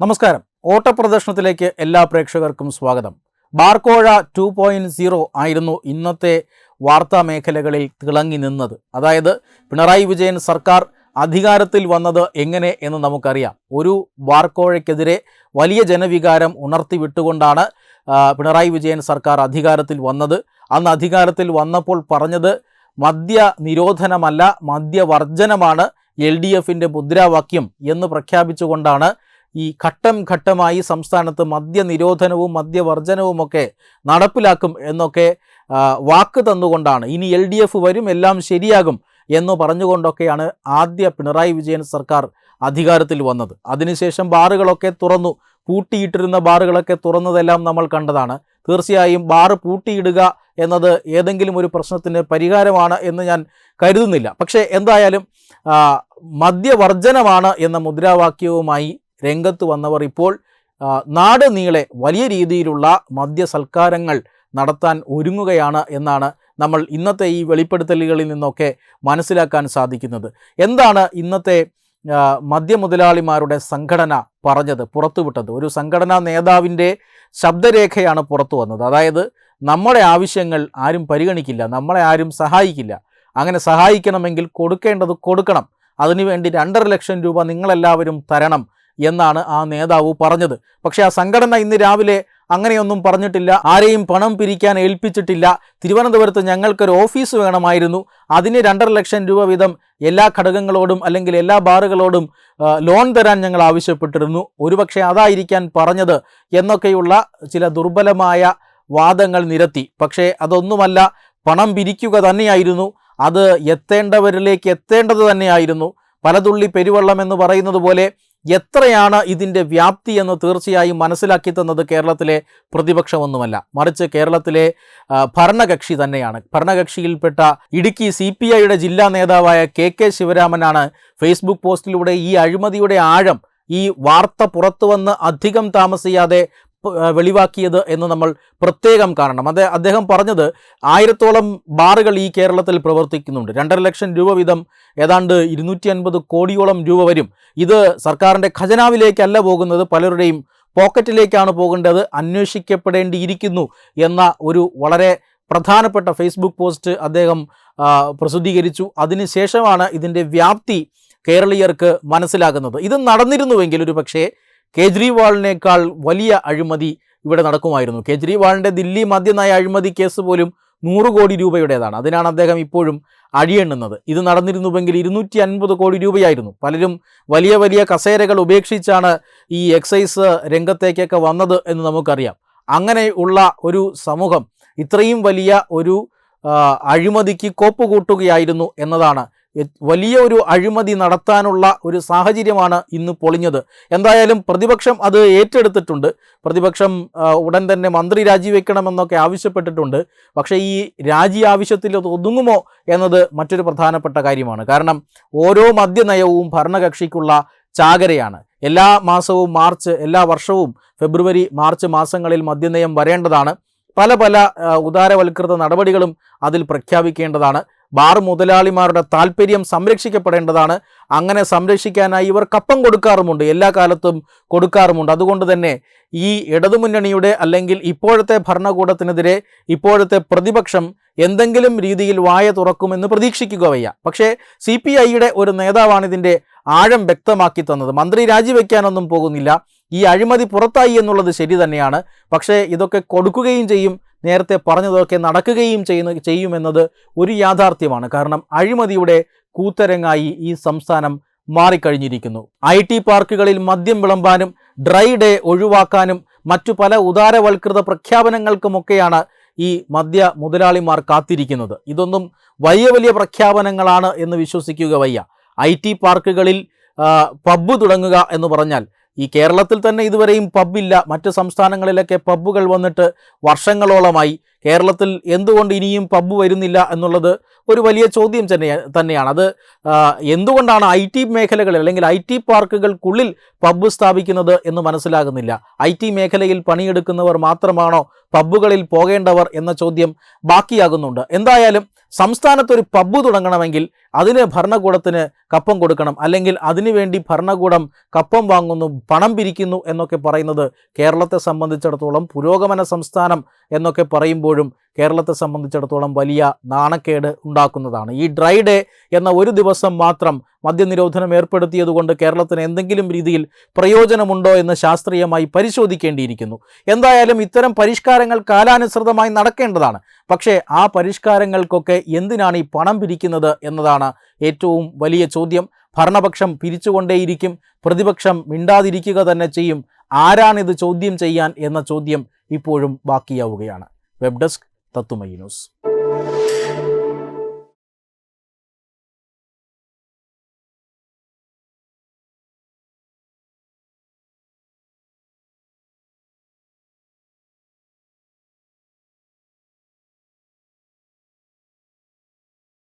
നമസ്കാരം. ഓട്ടപ്രദർശനത്തിലേക്ക് എല്ലാ പ്രേക്ഷകർക്കും സ്വാഗതം. ബാർക്കോഴ ടു പോയിന്റ് സീറോ ആയിരുന്നു ഇന്നത്തെ വാർത്താ മേഖലകളിൽ തിളങ്ങി നിന്നത്. അതായത് പിണറായി വിജയൻ സർക്കാർ അധികാരത്തിൽ വന്നത് എങ്ങനെ എന്ന് നമുക്കറിയാം. ഒരു ബാർക്കോഴയ്ക്കെതിരെ വലിയ ജനവികാരം ഉണർത്തി വിട്ടുകൊണ്ടാണ് പിണറായി വിജയൻ സർക്കാർ അധികാരത്തിൽ വന്നത്. അന്ന് അധികാരത്തിൽ വന്നപ്പോൾ പറഞ്ഞത് മദ്യ നിരോധനമല്ല മദ്യവർജനമാണ് എൽ ഡി എഫിന്റെ മുദ്രാവാക്യം എന്ന് പ്രഖ്യാപിച്ചുകൊണ്ടാണ് ഈ ഘട്ടം ഘട്ടമായി സംസ്ഥാനത്ത് മദ്യനിരോധനവും മദ്യവർജനവുമൊക്കെ നടപ്പിലാക്കും എന്നൊക്കെ വാക്ക് തന്നുകൊണ്ടാണ്. ഇനി എൽ ഡി എഫ് വരും എല്ലാം ശരിയാകും എന്ന് പറഞ്ഞുകൊണ്ടൊക്കെയാണ് ആദ്യ പിണറായി വിജയൻ സർക്കാർ അധികാരത്തിൽ വന്നത്. അതിനുശേഷം ബാറുകളൊക്കെ തുറന്നു. പൂട്ടിയിട്ടിരുന്ന ബാറുകളൊക്കെ തുറന്നതെല്ലാം നമ്മൾ കണ്ടതാണ്. തീർച്ചയായും ബാറ് പൂട്ടിയിടുക എന്നത് ഏതെങ്കിലും ഒരു പ്രശ്നത്തിന് പരിഹാരമാണ് എന്ന് ഞാൻ കരുതുന്നില്ല. പക്ഷേ എന്തായാലും മദ്യവർജനമാണ് എന്ന മുദ്രാവാക്യവുമായി രംഗത്ത് വന്നവർ ഇപ്പോൾ നാട് നീളെ വലിയ രീതിയിലുള്ള മദ്യസൽക്കാരങ്ങൾ നടത്താൻ ഒരുങ്ങുകയാണ് എന്നാണ് നമ്മൾ ഇന്നത്തെ ഈ വെളിപ്പെടുത്തലുകളിൽ നിന്നൊക്കെ മനസ്സിലാക്കാൻ സാധിക്കുന്നത്. എന്താണ് ഇന്നത്തെ മദ്യമുതലാളിമാരുടെ സംഘടന പറഞ്ഞത് പുറത്തുവിട്ടത്? ഒരു സംഘടനാ നേതാവിന്റെ ശബ്ദരേഖയാണ് പുറത്തു വന്നത്. അതായത് നമ്മുടെ ആവശ്യങ്ങൾ ആരും പരിഗണിക്കില്ല നമ്മളെ ആരും സഹായിക്കില്ല. അങ്ങനെ സഹായിക്കണമെങ്കിൽ കൊടുക്കേണ്ടത് കൊടുക്കണം. അതിനുവേണ്ടി രണ്ടര ലക്ഷം രൂപ നിങ്ങളെല്ലാവരും തരണം എന്നാണ് ആ നേതാവ് പറഞ്ഞത്. പക്ഷേ ആ സംഘടന ഇന്ന് രാവിലെ അങ്ങനെയൊന്നും പറഞ്ഞിട്ടില്ല. ആരെയും പണം പിരിക്കാൻ ഏൽപ്പിച്ചിട്ടില്ല. തിരുവനന്തപുരത്ത് ഞങ്ങൾക്കൊരു ഓഫീസ് വേണമായിരുന്നു. അതിന് രണ്ടര ലക്ഷം രൂപ വീതം എല്ലാ ഘടകങ്ങളോടും അല്ലെങ്കിൽ എല്ലാ ബാറുകളോടും ലോൺ തരാൻ ഞങ്ങൾ ആവശ്യപ്പെട്ടിരുന്നു. ഒരുപക്ഷെ അതായിരിക്കാൻ പറഞ്ഞത് എന്നൊക്കെയുള്ള ചില ദുർബലമായ വാദങ്ങൾ നിരത്തി. പക്ഷേ അതൊന്നുമല്ല പണം പിരിക്കുക തന്നെയായിരുന്നു. അത് എത്തേണ്ടവരിലേക്ക് എത്തേണ്ടത് തന്നെയായിരുന്നു. പലതുള്ളി പെരുവെള്ളം എന്ന് പറയുന്നത് പോലെ എത്രയാണ് ഇതിന്റെ വ്യാപ്തി എന്ന് തീർച്ചയായും മനസ്സിലാക്കി തന്നത് കേരളത്തിലെ പ്രതിപക്ഷമൊന്നുമല്ല. മറിച്ച് കേരളത്തിലെ ഭരണകക്ഷി തന്നെയാണ്. ഭരണകക്ഷിയിൽപ്പെട്ട ഇടുക്കി സി പി ഐയുടെ ജില്ലാ നേതാവായ കെ കെ ശിവരാമനാണ് ഫേസ്ബുക്ക് പോസ്റ്റിലൂടെ ഈ അഴിമതിയുടെ ആഴം ഈ വാർത്ത പുറത്തു വന്ന് അധികം താമസിയാതെ വെളിവാക്കിയത് എന്ന് നമ്മൾ പ്രത്യേകം കാണണം. അതെ അദ്ദേഹം പറഞ്ഞത് ആയിരത്തോളം ബാറുകൾ ഈ കേരളത്തിൽ പ്രവർത്തിക്കുന്നുണ്ട്. രണ്ടര ലക്ഷം രൂപ വീതം ഏതാണ്ട് ഇരുന്നൂറ്റി അൻപത് കോടിയോളം രൂപ വരും. ഇത് സർക്കാരിന്റെ ഖജനാവിലേക്കല്ല പോകുന്നത് പലരുടെയും പോക്കറ്റിലേക്കാണ് പോകേണ്ടത് അന്വേഷിക്കപ്പെടേണ്ടിയിരിക്കുന്നു എന്ന ഒരു വളരെ പ്രധാനപ്പെട്ട ഫേസ്ബുക്ക് പോസ്റ്റ് അദ്ദേഹം പ്രസിദ്ധീകരിച്ചു. അതിനുശേഷമാണ് ഇതിന്റെ വ്യാപ്തി കേരളീയർക്ക് മനസ്സിലാകുന്നത്. ഇത് നടന്നിരുന്നുവെങ്കിൽ ഒരു പക്ഷേ കേജ്രിവാളിനേക്കാൾ വലിയ അഴിമതി ഇവിടെ നടക്കുമായിരുന്നു. കേജ്രിവാളിന്റെ ദില്ലി മദ്യനയ അഴിമതി കേസ് പോലും നൂറ് കോടി രൂപയുടേതാണ്. അതിനാണ് അദ്ദേഹം ഇപ്പോഴും അഴിയെണ്ണുന്നത് ഇത് നടന്നിരുന്നുവെങ്കിൽ ഇരുന്നൂറ്റി അൻപത് കോടി രൂപയായിരുന്നു. പലരും വലിയ വലിയ കസേരകൾ ഉപേക്ഷിച്ചാണ് ഈ എക്സൈസ് രംഗത്തേക്കൊക്കെ വന്നത് എന്ന് നമുക്കറിയാം. അങ്ങനെ ഉള്ള ഒരു സമൂഹം ഇത്രയും വലിയ ഒരു അഴിമതിക്ക് കോപ്പ് കൂട്ടുകയായിരുന്നു എന്നതാണ് വലിയ ഒരു അഴിമതി നടത്താനുള്ള ഒരു സാഹചര്യമാണ് ഇന്ന് പൊളിഞ്ഞത്. എന്തായാലും പ്രതിപക്ഷം അത് ഏറ്റെടുത്തിട്ടുണ്ട്. പ്രതിപക്ഷം ഉടൻ തന്നെ മന്ത്രി രാജിവെക്കണമെന്നൊക്കെ ആവശ്യപ്പെട്ടിട്ടുണ്ട്. പക്ഷേ ഈ രാജി ആവശ്യത്തിൽ അത് ഒതുങ്ങുമോ എന്നത് മറ്റൊരു പ്രധാനപ്പെട്ട കാര്യമാണ്. കാരണം ഓരോ മദ്യനയവും ഭരണകക്ഷിക്കുള്ള ചാകരയാണ്. എല്ലാ മാസവും മാർച്ച് എല്ലാ വർഷവും ഫെബ്രുവരി മാർച്ച് മാസങ്ങളിൽ മദ്യനയം വരേണ്ടതാണ്. പല പല ഉദാരവൽകൃത നടപടികളും അതിൽ പ്രഖ്യാപിക്കേണ്ടതാണ്. ബാർ മുതലാളിമാരുടെ താല്പര്യം സംരക്ഷിക്കപ്പെടേണ്ടതാണ്. അങ്ങനെ സംരക്ഷിക്കാനായി ഇവർ കപ്പം കൊടുക്കാറുമുണ്ട് എല്ലാ കാലത്തും കൊടുക്കാറുമുണ്ട്. അതുകൊണ്ട് തന്നെ ഈ ഇടതുമുന്നണിയുടെ അല്ലെങ്കിൽ ഇപ്പോഴത്തെ ഭരണകൂടത്തിനെതിരെ ഇപ്പോഴത്തെ പ്രതിപക്ഷം എന്തെങ്കിലും രീതിയിൽ വായ തുറക്കുമെന്ന് പ്രതീക്ഷിക്കുക വയ്യ. പക്ഷേ സി പി ഐയുടെ ഒരു നേതാവാണ് ഇതിന്റെ ആഴം വ്യക്തമാക്കി തന്നത്. മന്ത്രി രാജിവെക്കാനൊന്നും പോകുന്നില്ല. ഈ അഴിമതി പുറത്തായി എന്നുള്ളത് ശരി തന്നെയാണ്. പക്ഷേ ഇതൊക്കെ കൊടുക്കുകയും ചെയ്യും നേരത്തെ പറഞ്ഞതൊക്കെ നടക്കുകയും ചെയ്യുന്ന ചെയ്യുമെന്നത് ഒരു യാഥാർത്ഥ്യമാണ്. കാരണം അഴിമതിയുടെ കൂത്തരങ്ങായി ഈ സംസ്ഥാനം മാറിക്കഴിഞ്ഞിരിക്കുന്നു. ഐ ടി പാർക്കുകളിൽ മദ്യം വിളമ്പാനും ഡ്രൈ ഡേ ഒഴിവാക്കാനും മറ്റു പല ഉദാരവൽകൃത പ്രഖ്യാപനങ്ങൾക്കുമൊക്കെയാണ് ഈ മദ്യ മുതലാളിമാർ കാത്തിരിക്കുന്നത്. ഇതൊന്നും വലിയ വലിയ പ്രഖ്യാപനങ്ങളാണ് എന്ന് വിശ്വസിക്കുക വയ്യ. ഐ ടി പാർക്കുകളിൽ പബ്ബ് തുടങ്ങുക എന്ന് പറഞ്ഞാൽ ഈ കേരളത്തിൽ തന്നെ ഇതുവരെയും പബ്ബില്ല മറ്റ് സംസ്ഥാനങ്ങളിലൊക്കെ പബ്ബുകൾ വന്നിട്ട് വർഷങ്ങളോളമായി കേരളത്തിൽ എന്തുകൊണ്ട് ഇനിയും പബ് വരുന്നില്ല എന്നുള്ളത് ഒരു വലിയ ചോദ്യം തന്നെ തന്നെയാണ്. അത് എന്തുകൊണ്ടാണ് ഐ ടി മേഖലകളിൽ അല്ലെങ്കിൽ ഐ ടി പാർക്കുകൾക്കുള്ളിൽ പബ് സ്ഥാപിക്കുന്നത് എന്ന് മനസ്സിലാകുന്നില്ല? ഐ ടി മേഖലയിൽ പണിയെടുക്കുന്നവർ മാത്രമാണോ പബ്ബുകളിൽ പോകേണ്ടവർ എന്ന ചോദ്യം ബാക്കിയാകുന്നുണ്ട്. എന്തായാലും സംസ്ഥാനത്തൊരു പബ്ബ് തുടങ്ങണമെങ്കിൽ അതിന് ഭരണകൂടത്തിന് കപ്പം കൊടുക്കണം. അല്ലെങ്കിൽ അതിനുവേണ്ടി ഭരണകൂടം കപ്പം വാങ്ങുന്നു പണം പിരിക്കുന്നു എന്നൊക്കെ പറയുന്നത് കേരളത്തെ സംബന്ധിച്ചിടത്തോളം പുരോഗമന സംസ്ഥാനം എന്നൊക്കെ പറയുമ്പോഴും കേരളത്തെ സംബന്ധിച്ചിടത്തോളം വലിയ നാണക്കേട് ഉണ്ടാക്കുന്നതാണ്. ഈ ഡ്രൈ ഡേ എന്ന ഒരു ദിവസം മാത്രം മദ്യനിരോധനം ഏർപ്പെടുത്തിയതുകൊണ്ട് കേരളത്തിന് എന്തെങ്കിലും രീതിയിൽ പ്രയോജനമുണ്ടോ എന്ന് ശാസ്ത്രീയമായി പരിശോധിക്കേണ്ടിയിരിക്കുന്നു. എന്തായാലും ഇത്തരം പരിഷ്കാരങ്ങൾ കാലാനുസൃതമായി നടക്കേണ്ടതാണ്. പക്ഷേ ആ പരിഷ്കാരങ്ങൾക്കൊക്കെ എന്തിനാണ് ഈ പണം പിരിക്കുന്നത് എന്നതാണ് ഏറ്റവും വലിയ ചോദ്യം. ഭരണപക്ഷം പിരിച്ചുകൊണ്ടേയിരിക്കും. പ്രതിപക്ഷം മിണ്ടാതിരിക്കുക തന്നെ ചെയ്യും. ആരാണിത് ചോദ്യം ചെയ്യാൻ എന്ന ചോദ്യം ഇപ്പോഴും ബാക്കിയാവുകയാണ്. വെബ് ഡെസ്ക് തത്തുമൈ ന്യൂസ്